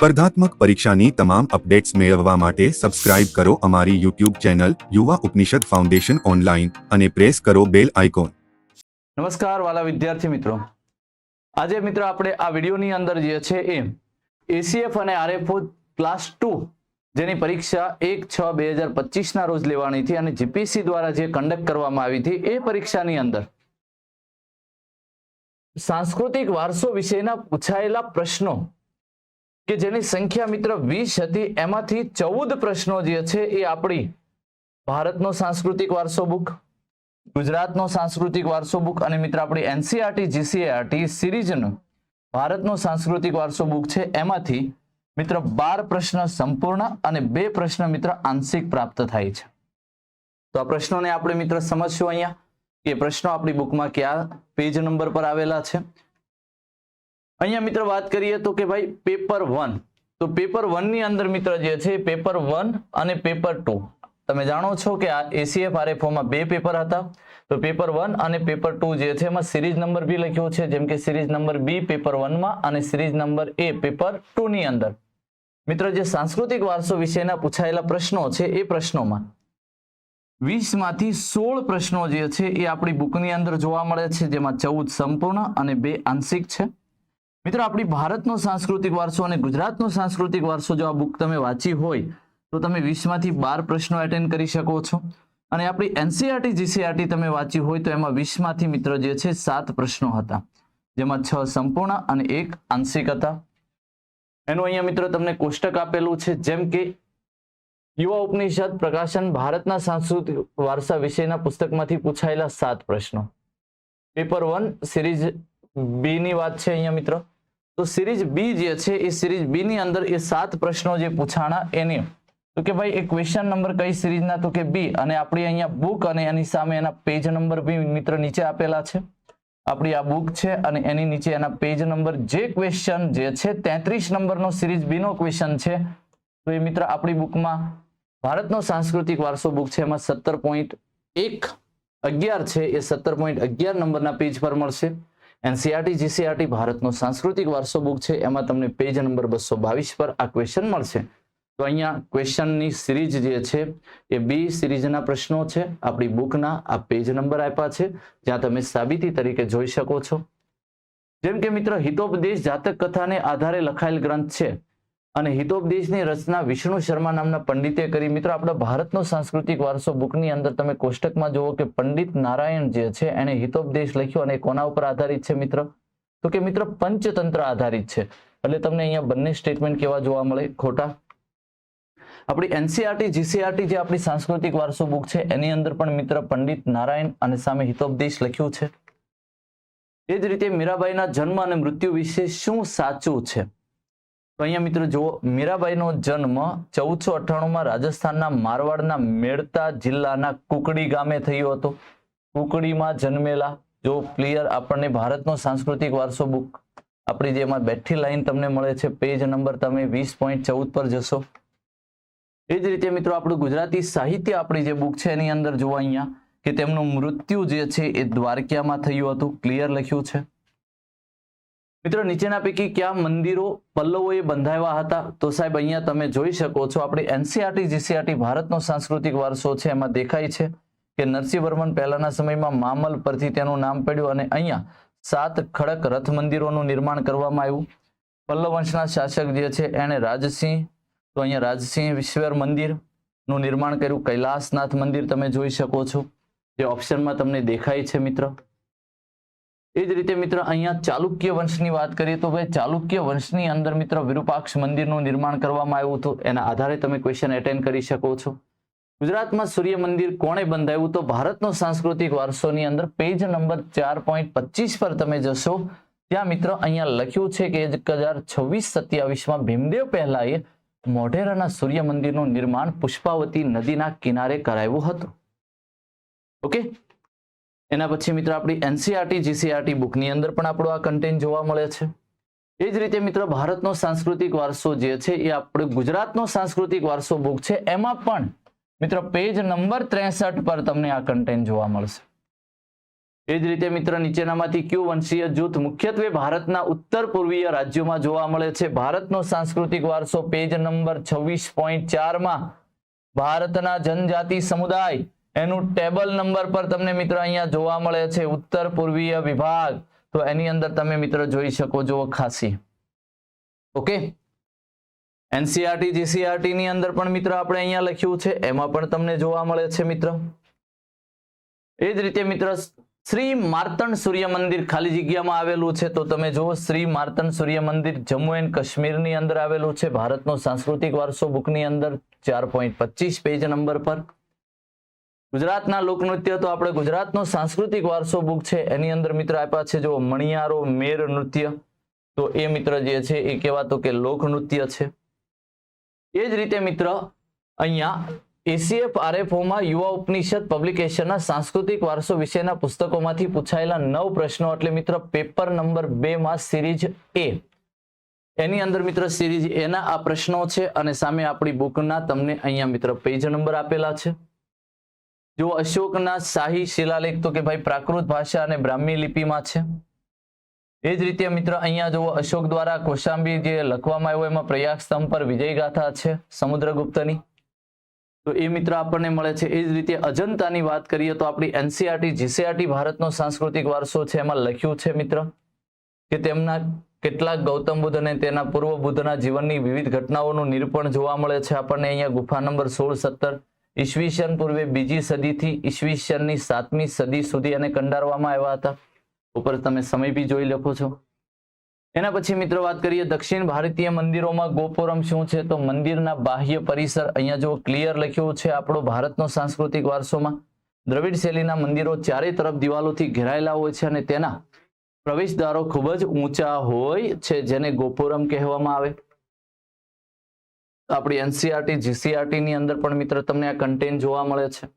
સ્પર્ધાત્મક પરીક્ષાની તમામ અપડેટ્સ મેળવવા માટે સબસ્ક્રાઇબ કરો અમારી YouTube channel Yuva Upanishad foundation online અને પ્રેસ કરો બેલ આઇકોન. નમસ્કાર વાલા વિદ્યાર્થી મિત્રો. આજે મિત્રો આપણે આ વિડીયોની અંદર જે છે એ એસીએફ અને આરએફઓ ક્લાસ ટુ જેની પરીક્ષા એક છ બે હજાર પચીસના રોજ લેવાની હતી અને જીપીસી દ્વારા જે કન્ડક્ટ કરવામાં આવી હતી એ પરીક્ષાની અંદર સાંસ્કૃતિક વારસો વિશેના પૂછાયેલા પ્રશ્નો કે જેની સંખ્યા મિત્ર વીસ હતી, એમાંથી ચૌદ પ્રશ્નો જે છે એ આપણી ભારતનો સાંસ્કૃતિક વારસો બુક, ગુજરાતનો સાંસ્કૃતિક વારસો બુક અને મિત્ર આપણી એનસીઆરટી જીસીઆરટી સિરીઝનો ભારતનો સાંસ્કૃતિક વારસો બુક છે. એમાંથી મિત્ર બાર પ્રશ્ન સંપૂર્ણ અને બે પ્રશ્ન મિત્ર આંશિક પ્રાપ્ત થાય છે. તો આ પ્રશ્નોને આપણે મિત્ર સમજશું અહીંયા. કે પ્રશ્નો આપણી બુકમાં કયા પેજ નંબર પર આવેલા છે? અહીંયા મિત્ર વાત કરીએ તો કે ભાઈ પેપર વન તો પેપર વનની અંદર મિત્ર જે છે પેપર વન અને પેપર ટુ તમે જાણો છો કે આ એસીએફ આરએફઓમાં બે પેપર હતા. તો પેપર વન અને પેપર ટુ જે છે, એમાં સિરીઝ નંબર બી લખ્યો છે. જેમ કે સિરીઝ નંબર બી પેપર વનમાં અને series number A paper two ની અંદર. મિત્ર, જે સાંસ્કૃતિક વારસો વિશેના પૂછાયેલા પ્રશ્નો છે, એ પ્રશ્નોમાં વીસમાંથી સોળ પ્રશ્નો જે છે, એ આપણી બુકની અંદર જોવા મળે છે. જેમાં ચૌદ સંપૂર્ણ અને બે આંશિક છે. મિત્રો, આપણી ભારતનો સાંસ્કૃતિક વારસો અને ગુજરાતનો સાંસ્કૃતિક વારસો જો આ બુક તમે વાંચી હોય, તો તમે વીસમાંથી બાર પ્રશ્નો એટેન્ડ કરી શકો છો. અને આપણી એનસીઆરટી જીસીઆરટી તમે વાંચી હોય, તો એમાં વીસમાંથી મિત્ર જે છે, સાત પ્રશ્નો હતા. જેમાં છ સંપૂર્ણ અને એક આંશિક હતા. એનું અહીંયા મિત્રો તમને કોષ્ટક આપેલું છે, જેમ કે યુવા ઉપનિષદ પ્રકાશન ભારતના સાંસ્કૃતિક વારસા વિષયના પુસ્તકમાંથી પૂછાયેલા સાત પ્રશ્નો. પેપર વન સિરીઝ બી ની વાત છે અહીંયા મિત્રો. તો સિરીઝ બી જે છે, એ સિરીઝ બી ની અંદર એ સાત પ્રશ્નો જે પૂછાણા એની. તો કે ભાઈ, એ ક્વેશ્ચન નંબર કઈ સિરીઝના? તો કે બી. અને આપણી અહીંયા બુક અને એની સામે એના પેજ નંબર બી મિત્ર નીચે આપેલા છે. આપણી આ બુક છે અને એની નીચે એના પેજ નંબર જે ક્વેશ્ચન જે છે, તેત્રીસ નંબરનો સિરીઝ બી નો ક્વેશ્ચન છે. તો એ મિત્ર આપણી બુકમાં ભારતનો સાંસ્કૃતિક વારસો બુક છે, એમાં સત્તર પોઈન્ટ એક અગિયાર છે. એ સત્તર પોઈન્ટ અગિયાર નંબરના પેજ પર મળશે. એનસીઆરટી, જીસીઆરટી ભારતનો સાંસ્કૃતિક વારસો બુક છે. એમાં તમને પેજ નંબર બસો બાવીસ પર આ ક્વેશ્ચન મળશે. તો અહીંયા ક્વેશ્ચનની સિરીઝ જે છે, એ બી સિરીઝના પ્રશ્નો છે. આપણી બુકના આ પેજ નંબર આપ્યા છે. જ્યાં તમે સાબિતી તરીકે જોઈ શકો છો. જેમ કે મિત્ર, હિતોપદેશ જાતક કથાને આધારે લખાયેલ ગ્રંથ છે. અને હિતોપદેશની રચના વિષ્ણુ શર્મા નામના પંડિતે કરી. મિત્રો, આપણા ભારતનો સાંસ્કૃતિક વારસો બુકની અંદર તમે કોષ્ટકમાં જુઓ કે પંડિત નારાયણ જે છે એને હિતોપદેશ લખ્યો અને કોના ઉપર આધારિત છે મિત્ર? તો કે મિત્ર, પંચતંત્ર આધારિત છે. એટલે તમને અહીંયા બંને સ્ટેટમેન્ટ કેવા જોવા મળે? ખોટા? આપણી એનસીઆરટી જીસીઆરટી જે આપણી સાંસ્કૃતિક વારસો બુક છે, એની અંદર પણ મિત્ર પંડિત નારાયણ અને સામે હિતોપદેશ લખ્યું છે. એ જ રીતે મીરાબાઈના જન્મ અને મૃત્યુ વિશે શું સાચું છે? તો અહીંયા મિત્રો જુઓ, મીરાબાઈનો જન્મ ચૌદસો અઠ્ઠાણુંમાં રાજસ્થાનના મારવાડના મેળતા જિલ્લાના કુકડી ગામે થયો હતો. કુકડીમાં જન્મેલા, જો ક્લિયર આપણને ભારતનો સાંસ્કૃતિક વારસો બુક આપણી જેમાં બેઠી લાઈન તમને મળે છે પેજ નંબર તમે વીસ પોઈન્ટ ચૌદ પર જશો. એ જ રીતે મિત્રો આપણું ગુજરાતી સાહિત્ય આપણી જે બુક છે એની અંદર જુઓ અહીંયા, કે તેમનું મૃત્યુ જે છે એ દ્વારકામાં થયું હતું. ક્લિયર લખ્યું છે. મિત્રો, નીચેના પૈકી કયા મંદિરો પલ્લવોએ બંધાવ્યા હતા? તો સાહેબ, અહીંયા તમે જોઈ શકો છો, આપણે એનસીઆરટી, જીસીઆરટી ભારતનો સાંસ્કૃતિક વારસો છે. એમાં દેખાય છે કે નરસિંહ વર્મન પહેલાના સમયમાં મામલ પરથી તેનું નામ પડ્યું અને અહીંયા સાત ખડક રથ મંદિરોનું નિર્માણ કરવામાં આવ્યું. પલ્લવ વંશના શાસક જે છે, એણે રાજસિંહ, તો અહીંયા રાજસિંહ વિશ્વર મંદિરનું નિર્માણ કર્યું. કૈલાસનાથ મંદિર તમે જોઈ શકો છો. જે ઓપ્શનમાં તમને દેખાય છે, મિત્ર. એ જ રીતે મિત્ર, અહીંયા ચાલુક્ય વંશની વાત કરીએ તો ભાઈ ચાલુક્ય વંશની અંદર મિત્ર વિરૂપાક્ષ મંદિરનું નિર્માણ કરવામાં આવ્યું હતું. એના આધારે તમે ક્વેશ્ચન એટેન્ડ કરી શકો છો. ગુજરાતમાં સૂર્ય મંદિર કોણે બંધાયું તો ભારતનો સાંસ્કૃતિક વારસોની અંદર પેજ નંબર ચાર પર તમે જશો. ત્યાં મિત્ર અહીંયા લખ્યું છે કે એક હજાર છવ્વીસ સત્યાવીસમાં ભીમદેવ પહેલાએ મોઢેરાના સૂર્ય મંદિરનું નિર્માણ પુષ્પાવતી નદીના કિનારે કરાયું હતું. ઓકે એના પછી મિત્રો આપણી એનસીઆરટી જીસીઆરટી બુકની અંદર પણ આપણો આ કન્ટેન્ટ જોવા મળે છે. એ જ રીતે મિત્રો ભારતનો સાંસ્કૃતિક વારસો જે છે એ આપણે ગુજરાતનો સાંસ્કૃતિક વારસો બુક છે. એમાં પણ મિત્રો પેજ નંબર ત્રેસઠ પર તમને આ કન્ટેન્ટ જોવા મળશે. એ જ રીતે મિત્ર નીચેનામાંથી કયું વંશીય જૂથ મુખ્યત્વે ભારતના ઉત્તર પૂર્વીય રાજ્યોમાં જોવા મળે છે. ભારતનો સાંસ્કૃતિક વારસો પેજ નંબર છવ્વીસ પોઈન્ટ ચારમાં ભારતના જનજાતિ સમુદાય એનું ટેબલ નંબર પર તમને મિત્ર અહીંયા જોવા મળે છે ઉત્તર પૂર્વીય વિભાગ. તો એની અંદર તમે મિત્ર જોઈ શકો છો ખાસી. ઓકે? એનસીઆરટી જીસીઆરટી ની અંદર પણ મિત્ર આપણે અહીંયા લખ્યું છે. એમાં પણ તમને જોવા મળે છે મિત્ર. એ જ રીતે મિત્ર શ્રી માર્તણ સૂર્ય મંદિર ખાલી જગ્યામાં આવેલું છે. તો તમે જુઓ શ્રી માર્તણ સૂર્ય મંદિર જમ્મુ એન્ડ કાશ્મીરની અંદર આવેલું છે. ભારતનો સાંસ્કૃતિક વારસો બુકની અંદર ચાર પોઈન્ટ પચીસ પેજ નંબર પર. ગુજરાતના લોકનૃત્ય તો આપણે ગુજરાતનો સાંસ્કૃતિક વારસો બુક છે. એની અંદર મિત્ર આપ્યા છે જો મણિયારો મેર નૃત્ય. તો એ મિત્ર જે છે એ કહેવાતો કે લોકનૃત્ય છે. એ જ રીતે મિત્ર, અહીંયા એસીએફ આરએફઓમાં યુવા ઉપનિષદ પબ્લિકેશનના સાંસ્કૃતિક વારસો વિશેના પુસ્તકોમાંથી પૂછાયેલા નવ પ્રશ્નો એટલે મિત્ર પેપર નંબર બે માં સિરીઝ એ એની અંદર મિત્ર સિરીઝ એના આ પ્રશ્નો છે અને સામે આપણી બુકના તમને અહીંયા મિત્ર પેજ નંબર આપેલા છે. જો અશોકના શાહી શિલાલેખ તો કે ભાઈ પ્રાકૃત ભાષા અને બ્રાહ્મી લિપિમાં છે? એ જ રીતે મિત્ર, અહીંયા જુઓ, અશોક દ્વારા કોશાંબી જે લખવામાં આવ્યો, એમાં પ્રયાગ સ્તંભ પર વિજય ગાથા છે, સમુદ્રગુપ્તની. તો એ મિત્ર આપણને મળે છે. એ જ રીતે અજંતાની વાત કરીએ તો આપણી એનસીઆરટી, જીસીઆરટી ભારતનો સાંસ્કૃતિક વારસો છે. એમાં લખ્યું છે મિત્ર કે તેમના કેટલાક ગૌતમ બુદ્ધ અને તેના પૂર્વ બુદ્ધના જીવનની વિવિધ ઘટનાઓનું નિરૂપણ જોવા મળે છે. આપણને અહીંયા ગુફા નંબર સોળ, સત્તર ઈસવીસન પૂર્વે બીજી સદીથી ઈસવીસનની સાતમી સદી સુધી એને કંડારવામાં આવ્યા હતા. ઉપર તમે સમય બી જોઈ લખો છો. એના પછી મિત્રો વાત કરીએ દક્ષિણ ભારતીય મંદિરોમાં ગોપુરમ શું છે? તો મંદિરના બાહ્ય પરિસર અહીંયા જો ક્લિયર લખ્યું છે આપણો ભારતનો સાંસ્કૃતિક વારસોમાં. દ્રવિડ શૈલીના મંદિરો ચારે તરફ દિવાલોથી ઘેરાયેલા હોય છે અને તેના પ્રવેશદ્વારો ખૂબ જ ઊંચા હોય છે જેને ગોપુરમ કહેવામાં આવે. આપણી એનસીઆરટી જીસીઆરટી ની અંદર પણ મિત્ર તમને આ કન્ટેન્ટ જોવા મળે છે.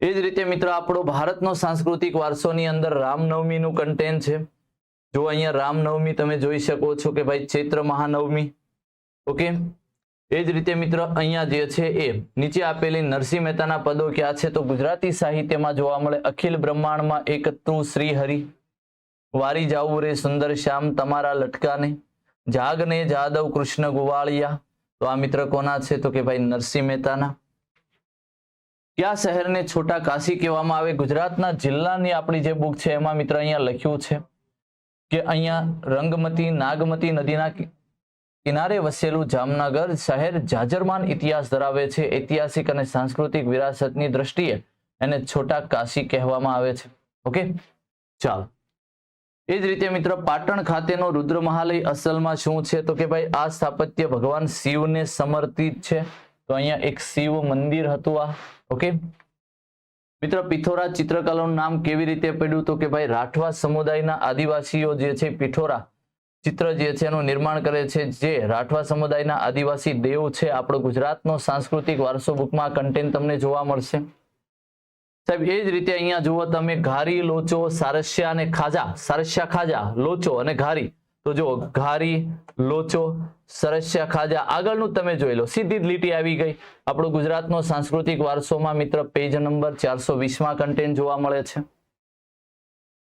એ જ રીતે મિત્ર આપણો ભારતનો સાંસ્કૃતિક વારસોની અંદર રામનવમીનું કન્ટેન્ટ છે. જો અહીંયા રામનવમી તમે જોઈ શકો છો કે ભાઈ ચૈત્ર મહાનવમી, ઓકે? એ જ રીતે મિત્ર અહીંયા જે છે એ નીચે આપેલી નરસિંહ મહેતાના પદો ક્યાં છે તો ગુજરાતી સાહિત્યમાં જોવા મળે અખિલ બ્રહ્માંડમાં એક તું શ્રી હરિ, વારી જાવું રે સુંદર શ્યામ તમારા લટકાને. જાગને જાદવ કૃષ્ણ ગુવાળિયા. તો આ મિત્ર કોના છે? તો કે ભાઈ નરસિંહ મહેતાના. કયા શહેરને છોટા કાશી કહેવામાં આવે? ગુજરાતના જિલ્લાની આપણી જે બુક છે, એમાં મિત્ર અહીંયા લખ્યું છે કે અહીંયા રંગમતી, નાગમતી નદીના કિનારે વસેલું જામનગર શહેર જાજરમાન ઇતિહાસ ધરાવે છે. ઐતિહાસિક અને સાંસ્કૃતિક વિરાસતની દ્રષ્ટિએ એને છોટા કાશી કહેવામાં આવે છે. ઓકે? ચાલો. એ જ રીતે મિત્ર પાટણ ખાતેનો રુદ્ર મહાલય અસલમાં શું છે? તો કે ભાઈ, આ સ્થાપત્ય ભગવાન શિવને સમર્પિત છે. તો અહીંયા એક શિવ મંદિર હતું આ. ઓકે? મિત્ર પિથોરા ચિત્રકલાનું નામ કેવી રીતે પડ્યું? તો કે ભાઈ, રાઠવા સમુદાયના આદિવાસીઓ જે છે, પિથોરા ચિત્ર જે છે, એનું નિર્માણ કરે છે જે રાઠવા સમુદાયના આદિવાસી દેવ છે. આપણો ગુજરાતનો સાંસ્કૃતિક વારસો બુકમાં કન્ટેન્ટ તમને જોવા મળશે. સાહેબ, એ જ રીતે અહીંયા જુઓ તમે, ઘારી લોચો, સારસ્યા અને ખાજા, સારસ્યા ખાજા, લોચો અને ઘારી. તો જો ઘારી, લોચો, સરસ્યા ખાજા, આગળનું તમે જોઈ લો, સીધી લીટી આવી ગઈ. આપણો ગુજરાતનો સાંસ્કૃતિક વારસોમાં મિત્ર, પેજ નંબર ચારસો વીસમાં કન્ટેન્ટ જોવા મળે છે.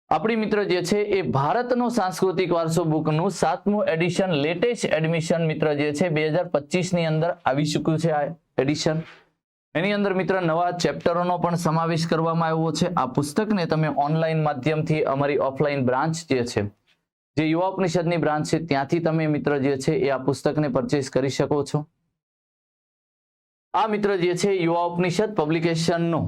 આપણી મિત્ર જે છે, એ ભારતનો સાંસ્કૃતિક વારસો બુકનું સાતમું એડિશન લેટેસ્ટ એડમિશન મિત્ર જે છે, બે ની અંદર આવી ચૂક્યું છે આ એડિશન. એની અંદર મિત્ર નવા ચેપ્ટરોનો પણ સમાવેશ કરવામાં આવ્યો છે. આ પુસ્તકને તમે ઓનલાઈન માધ્યમથી અમારી ઓફલાઈન બ્રાન્ચ જે છે, જે યુવા ઉપનિષદની બ્રાન્ચ છે, ત્યાંથી તમે મિત્ર જે છે એ આ પુસ્તકને પરચેસ કરી શકો છો. આ મિત્ર જે છે યુવા ઉપનિષદ પબ્લિકેશનનો,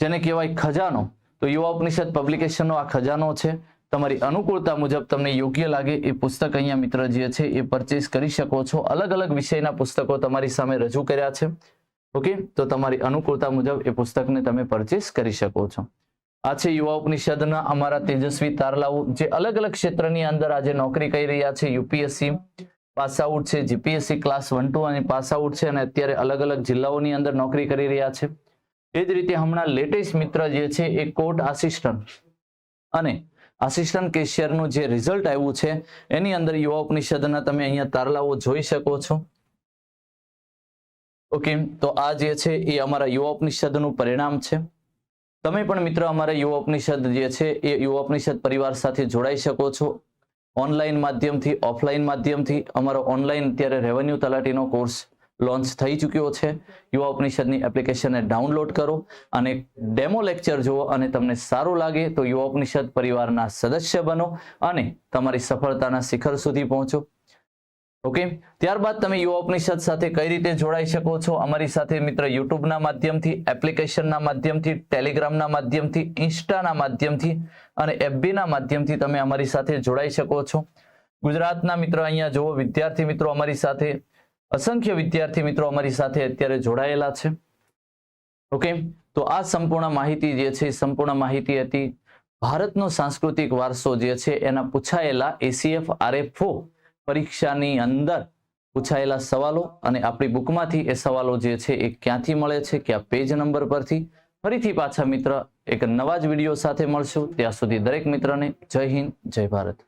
જેને કહેવાય ખજાનો. તો યુવા ઉપનિષદ પબ્લિકેશનનો આ ખજાનો છે. તમારી અનુકૂળતા મુજબ તમને યોગ્ય લાગે એ પુસ્તક અહીંયા મિત્ર જે છે એ પરચેસ કરી શકો છો. અલગ અલગ વિષયના પુસ્તકો તમારી સામે રજૂ કર્યા છે. ઓકે? તો તમારી અનુકૂળતા મુજબ એ પુસ્તકને તમે પરચેસ કરી શકો છો. આ છે યુવા ઉપનિષદના અમારા તેજસ્વી તારલાઓ, જે અલગ અલગ ક્ષેત્રની અંદર આજે નોકરી કરી રહ્યા છે. યુપીએસસી પાસ આઉટ છે જીપીએસસી ક્લાસ વન ટુ અને પાસ આઉટ છે અને અત્યારે અલગ અલગ જિલ્લાઓની અંદર નોકરી કરી રહ્યા છે. એ જ રીતે હમણાં લેટેસ્ટ મિત્ર જે છે એ કોર્ટ આસિસ્ટન્ટ અને આસિસ્ટન્ટ કેશિયરનું જે રિઝલ્ટ આવ્યું છે, એની અંદર યુવા ઉપનિષદના તમે અહીંયા તારલાઓ જોઈ શકો છો. ઓકે, તો આ જે છે એ અમારા યુવા ઉપનિષદનું પરિણામ છે. તમે પણ મિત્ર અમારા યુવા ઉપનિષદ જે છે એ યુવા ઉપનિષદ પરિવાર સાથે જોડાઈ શકો છો. ઓનલાઈન માધ્યમથી, ઓફલાઈન માધ્યમથી અમારો ઓનલાઈન અત્યારે રેવન્યુ તલાટીનો કોર્સ લોન્ચ થઈ ચૂક્યો છે. યુવા ઉપનિષદની એપ્લિકેશનને ડાઉનલોડ કરો અને ડેમો લેક્ચર જુઓ અને તમને સારું લાગે તો યુવા ઉપનિષદ પરિવારના સદસ્ય બનો અને તમારી સફળતાના શિખર સુધી પહોંચો. ઓકે? ત્યારબાદ તમે યુવા ઉપનિષદ સાથે કઈ રીતે જોડાઈ શકો છો? અમારી સાથે મિત્ર યુટ્યુબના માધ્યમથી, એપ્લિકેશનના માધ્યમથી, ટેલિગ્રામના માધ્યમથી, ઇન્સ્ટાના માધ્યમથી અને એફબીના માધ્યમથી તમે અમારી સાથે જોડાઈ શકો છો. ગુજરાતના મિત્રો અહીંયા જુઓ, વિદ્યાર્થી મિત્રો અમારી સાથે, અસંખ્ય વિદ્યાર્થી મિત્રો અમારી સાથે અત્યારે જોડાયેલા છે. ઓકે? તો આ સંપૂર્ણ માહિતી જે છે સંપૂર્ણ માહિતી હતી ભારતનો સાંસ્કૃતિક વારસો જે છે, એના પૂછાયેલા એસીએફ આરએફઓ પરીક્ષાની અંદર પૂછાયેલા સવાલો અને આપણી બુકમાંથી એ સવાલો જે છે એ ક્યાંથી મળે છે, કયા પેજ નંબર પરથી ફરીથી પાછા મિત્ર એક નવા જ વીડિયો સાથે મળશું. ત્યાં સુધી દરેક મિત્રને જય હિન્દ, જય ભારત.